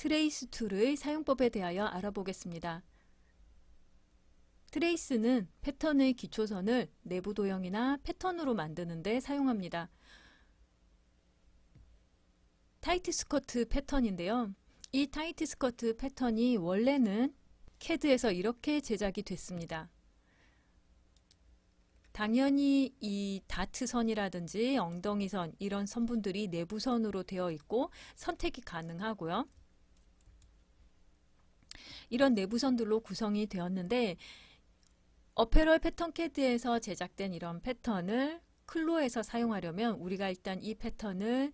트레이스 툴의 사용법에 대하여 알아보겠습니다. 트레이스는 패턴의 기초선을 내부 도형이나 패턴으로 만드는 데 사용합니다. 타이트 스커트 패턴인데요. 이 타이트 스커트 패턴이 원래는 CAD에서 이렇게 제작이 됐습니다. 당연히 이 다트 선이라든지 엉덩이 선 이런 선분들이 내부선으로 되어 있고 선택이 가능하고요. 이런 내부선들로 구성이 되었는데 어페럴 패턴 캐드에서 제작된 이런 패턴을 클로에서 사용하려면 우리가 일단 이 패턴을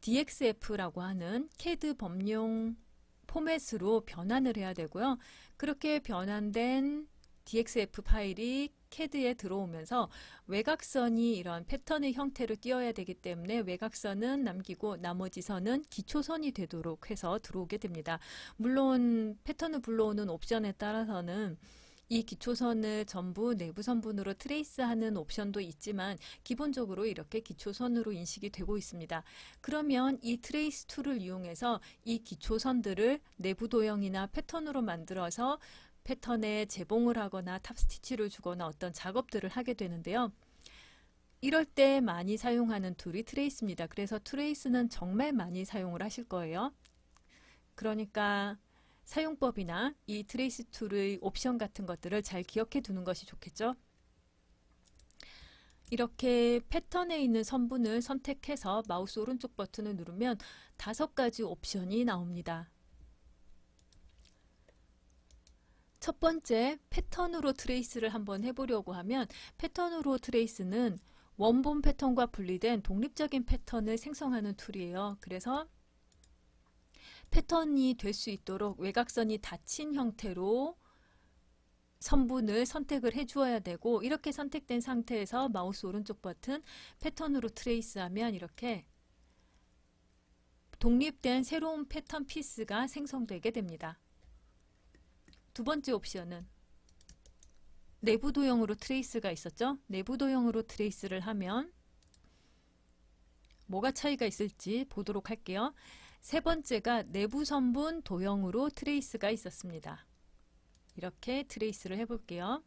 DXF라고 하는 CAD 범용 포맷으로 변환을 해야 되고요. 그렇게 변환된 DXF 파일이 CAD에 들어오면서 외곽선이 이런 패턴의 형태로 띄어야 되기 때문에 외곽선은 남기고 나머지 선은 기초선이 되도록 해서 들어오게 됩니다. 물론 패턴을 불러오는 옵션에 따라서는 이 기초선을 전부 내부 선분으로 트레이스하는 옵션도 있지만 기본적으로 이렇게 기초선으로 인식이 되고 있습니다. 그러면 이 트레이스 툴을 이용해서 이 기초선들을 내부 도형이나 패턴으로 만들어서 패턴에 재봉을 하거나 탑스티치를 주거나 어떤 작업들을 하게 되는데요. 이럴 때 많이 사용하는 툴이 트레이스입니다. 그래서 트레이스는 정말 많이 사용을 하실 거예요. 그러니까 사용법이나 이 트레이스 툴의 옵션 같은 것들을 잘 기억해 두는 것이 좋겠죠. 이렇게 패턴에 있는 선분을 선택해서 마우스 오른쪽 버튼을 누르면 다섯 가지 옵션이 나옵니다. 첫 번째 패턴으로 트레이스를 한번 해보려고 하면 패턴으로 트레이스는 원본 패턴과 분리된 독립적인 패턴을 생성하는 툴이에요. 그래서 패턴이 될 수 있도록 외곽선이 닫힌 형태로 선분을 선택을 해 주어야 되고 이렇게 선택된 상태에서 마우스 오른쪽 버튼 패턴으로 트레이스하면 이렇게 독립된 새로운 패턴 피스가 생성되게 됩니다. 두 번째 옵션은 내부 도형으로 트레이스가 있었죠? 내부 도형으로 트레이스를 하면 뭐가 차이가 있을지 보도록 할게요. 세 번째가 내부 선분 도형으로 트레이스가 있었습니다. 이렇게 트레이스를 해볼게요.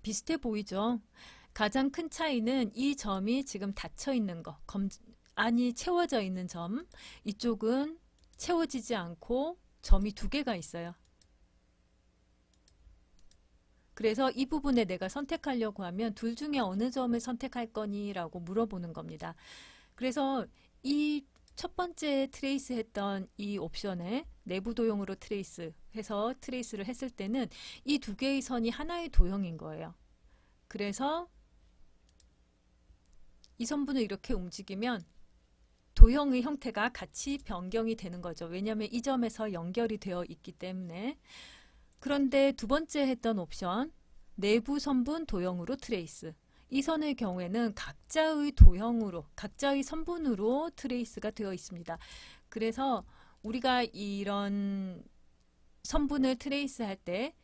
비슷해 보이죠? 가장 큰 차이는 이 점이 지금 닫혀 있는 거, 검, 안이 채워져 있는 점, 이쪽은 채워지지 않고 점이 두 개가 있어요. 그래서 이 부분에 내가 선택하려고 하면 둘 중에 어느 점을 선택할 거니? 라고 물어보는 겁니다. 그래서 이 첫 번째 트레이스 했던 이 옵션에 내부 도형으로 트레이스 해서 트레이스를 했을 때는 이 두 개의 선이 하나의 도형인 거예요. 그래서 이 선분을 이렇게 움직이면 도형의 형태가 같이 변경이 되는 거죠. 왜냐하면 이 점에서 연결이 되어 있기 때문에 그런데 두 번째 했던 옵션 내부 선분 도형으로 트레이스 이 선의 경우에는 각자의 도형으로 각자의 선분으로 트레이스가 되어 있습니다. 그래서 우리가 이런 선분을 트레이스 할 때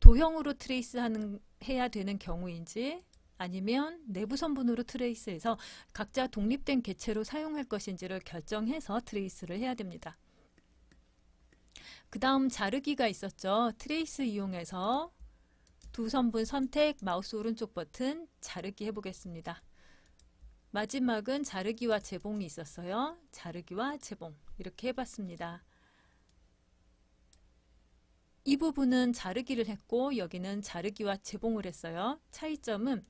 도형으로 트레이스 하는 해야 되는 경우인지 아니면 내부 선분으로 트레이스해서 각자 독립된 개체로 사용할 것인지를 결정해서 트레이스를 해야 됩니다. 그 다음 자르기가 있었죠. 트레이스 이용해서 두 선분 선택, 마우스 오른쪽 버튼 자르기 해보겠습니다. 마지막은 자르기와 재봉이 있었어요. 자르기와 재봉 이렇게 해봤습니다. 이 부분은 자르기를 했고 여기는 자르기와 재봉을 했어요. 차이점은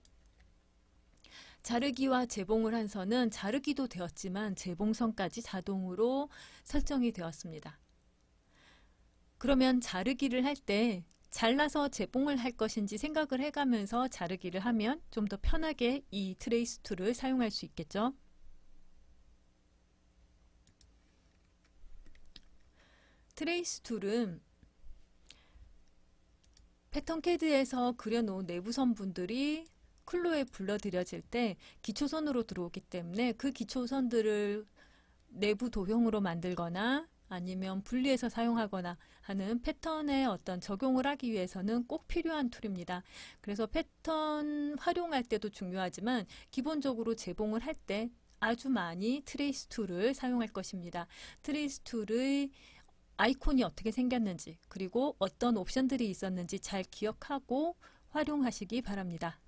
자르기와 재봉을 한 선은 자르기도 되었지만 재봉선까지 자동으로 설정이 되었습니다. 그러면 자르기를 할 때 잘라서 재봉을 할 것인지 생각을 해가면서 자르기를 하면 좀 더 편하게 이 트레이스 툴을 사용할 수 있겠죠. 트레이스 툴은 패턴 캐드에서 그려놓은 내부 선 분들이 클로에 불러들여질 때 기초선으로 들어오기 때문에 그 기초선들을 내부 도형으로 만들거나 아니면 분리해서 사용하거나 하는 패턴에 어떤 적용을 하기 위해서는 꼭 필요한 툴입니다. 그래서 패턴 활용할 때도 중요하지만 기본적으로 재봉을 할 때 아주 많이 트레이스 툴을 사용할 것입니다. 트레이스 툴의 아이콘이 어떻게 생겼는지 그리고 어떤 옵션들이 있었는지 잘 기억하고 활용하시기 바랍니다.